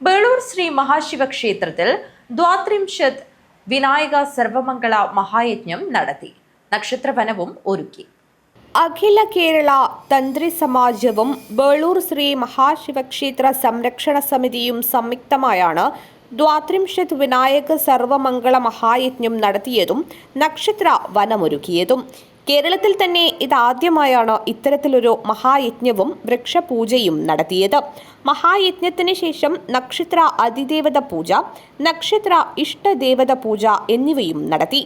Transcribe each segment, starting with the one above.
ബേളൂർ ശ്രീ മഹാശിവക്ഷേത്രത്തിൽ ദ്വാത്രിംശത് വിനായക സർവമംഗള മഹായജ്ഞം നടത്തി. നക്ഷത്രവനവും ഒരുക്കി. അഖില കേരള തന്ത്രി സമാജവും ബേളൂർ ശ്രീ മഹാശിവക്ഷേത്ര സംരക്ഷണ സമിതിയും സംയുക്തമായാണ് ദ്വാത്രിംശത് വിനായക സർവമംഗള മഹായജ്ഞം നടത്തിയതും നക്ഷത്ര വനമൊരുക്കിയതും കേരളത്തിൽ തന്നെ ഇതാദ്യമായാണ് ഇത്തരത്തിലൊരു മഹായജ്ഞവും വൃക്ഷപൂജയും നടത്തിയത്. മഹായജ്ഞത്തിന് ശേഷം നക്ഷത്ര അതിദേവത പൂജ നക്ഷത്ര ഇഷ്ടദേവത പൂജ എന്നിവയും നടത്തി.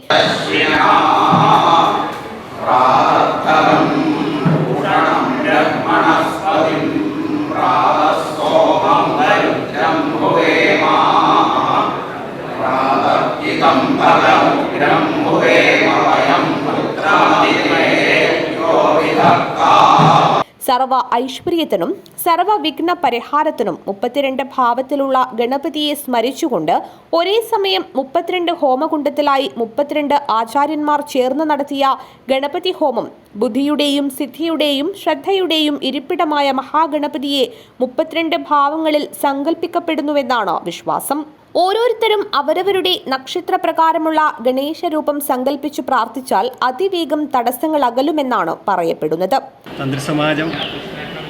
സർവ ഐശ്വര്യത്തിനും സർവ വിഘ്ന പരിഹാരത്തിനും മുപ്പത്തിരണ്ട് ഭാവത്തിലുള്ള ഗണപതിയെ സ്മരിച്ചുകൊണ്ട് ഒരേ സമയം മുപ്പത്തിരണ്ട് ഹോമകുണ്ടത്തിലായി മുപ്പത്തിരണ്ട് ആചാര്യന്മാർ ചേർന്ന് നടത്തിയ ഗണപതി ഹോമം ബുദ്ധിയുടെയും സിദ്ധിയുടെയും ശ്രദ്ധയുടെയും ഇരിപ്പിടമായ മഹാഗണപതിയെ മുപ്പത്തിരണ്ട് ഭാവങ്ങളിൽ സങ്കല്പിക്കപ്പെടുന്നുവെന്നാണ് വിശ്വാസം. ഓരോരുത്തരും അവരവരുടെ നക്ഷത്രപ്രകാരമുള്ള ഗണേശ രൂപം സങ്കല്പിച്ചു പ്രാർത്ഥിച്ചാൽ അതിവേഗം തടസ്സങ്ങൾ അകലുമെന്നാണ് പറയപ്പെടുന്നത്. തന്ത്രിസമാജം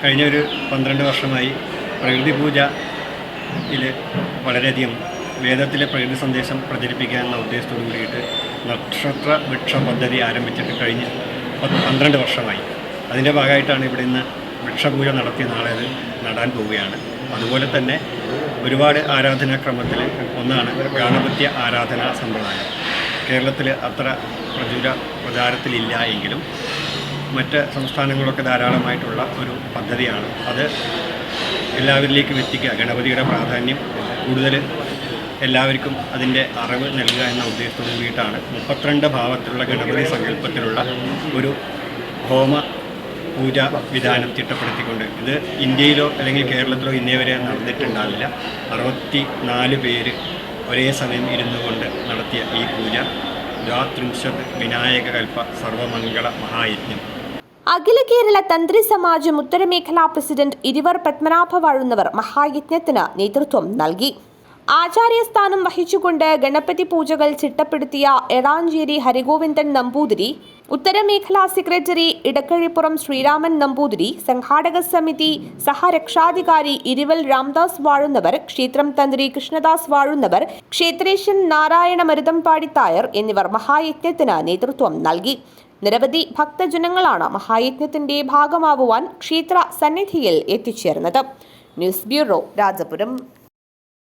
കഴിഞ്ഞ ഒരു പന്ത്രണ്ട് വർഷമായി പ്രകൃതി പൂജയിൽ വളരെയധികം വേദത്തിലെ പ്രകൃതി സന്ദേശം പ്രചരിപ്പിക്കാനുള്ള ഉദ്ദേശത്തോടു കൂടിയിട്ട് നക്ഷത്ര വൃക്ഷ പദ്ധതി ആരംഭിച്ചിട്ട് കഴിഞ്ഞ് പന്ത്രണ്ട് വർഷമായി. അതിന്റെ ഭാഗമായിട്ടാണ് ഇവിടെ ഇന്ന് വൃക്ഷപൂജ നടത്തിയ നാളെ അത് നടാൻ പോവുകയാണ്. അതുപോലെ തന്നെ ഒരുപാട് ആരാധനാക്രമത്തിൽ ഒന്നാണ് ഗാണപത്യ ആരാധനാ സമ്പ്രദായം. കേരളത്തിൽ അത്ര പ്രചുര പ്രചാരത്തിലില്ല എങ്കിലും മറ്റ് സംസ്ഥാനങ്ങളൊക്കെ ധാരാളമായിട്ടുള്ള ഒരു പദ്ധതിയാണ്. അത് എല്ലാവരിലേക്കും എത്തിക്കുക. ഗണപതിയുടെ പ്രാധാന്യം കൂടുതൽ എല്ലാവർക്കും അതിന്റെ അറിവ് നൽകുക എന്ന ഉദ്ദേശത്തോടു കൂടിയിട്ടാണ് മുപ്പത്തിരണ്ട് ഭാവത്തിലുള്ള ഗണപതി സങ്കല്പത്തിലുള്ള ഒരു ഹോമ പൂജ വിധാനം ചിട്ടപ്പെടുത്തിക്കൊണ്ട് ഇത് ഇന്ത്യയിലോ അല്ലെങ്കിൽ കേരളത്തിലോ ഇന്നേ വരെ നടന്നിട്ടുണ്ടാവില്ല. അറുപത്തി നാല് പേര് ഒരേ സമയം ഇരുന്നു കൊണ്ട് നടത്തിയ ഈ പൂജ. ദ്വാത്രിംശത് വിനായക കൽപ്പ സർവമംഗള മഹായജ്ഞം. അഖില കേരള തന്ത്രി സമാജം ഉത്തരമേഖലാ പ്രസിഡന്റ് ഇരുവർ പത്മനാഭ വാഴുന്നവർ മഹായജ്ഞത്തിന് നേതൃത്വം നൽകി. ആചാര്യസ്ഥാനം വഹിച്ചുകൊണ്ട് ഗണപതി പൂജകൾ ചിട്ടപ്പെടുത്തിയ എടാഞ്ചേരി ഹരിഗോവിന്ദൻ നമ്പൂതിരി ഉത്തരമേഖലാ സെക്രട്ടറി ഇടക്കഴിപ്പുറം ശ്രീരാമൻ നമ്പൂതിരി സംഘാടക സമിതി സഹരക്ഷാധികാരി ഇരുവൽ രാംദാസ് വാഴുന്നവർ ക്ഷേത്രം തന്ത്രി കൃഷ്ണദാസ് വാഴുന്നവർ ക്ഷേത്രേശൻ നാരായണ മരുതമ്പാടി തായർ എന്നിവർ മഹായജ്ഞത്തിന് നേതൃത്വം നൽകി. നിരവധി ഭക്തജനങ്ങളാണ് മഹായജ്ഞത്തിന്റെ ഭാഗമാവുവാൻ ക്ഷേത്ര സന്നിധിയിൽ എത്തിച്ചേർന്നത്. News bureau Rajapuram.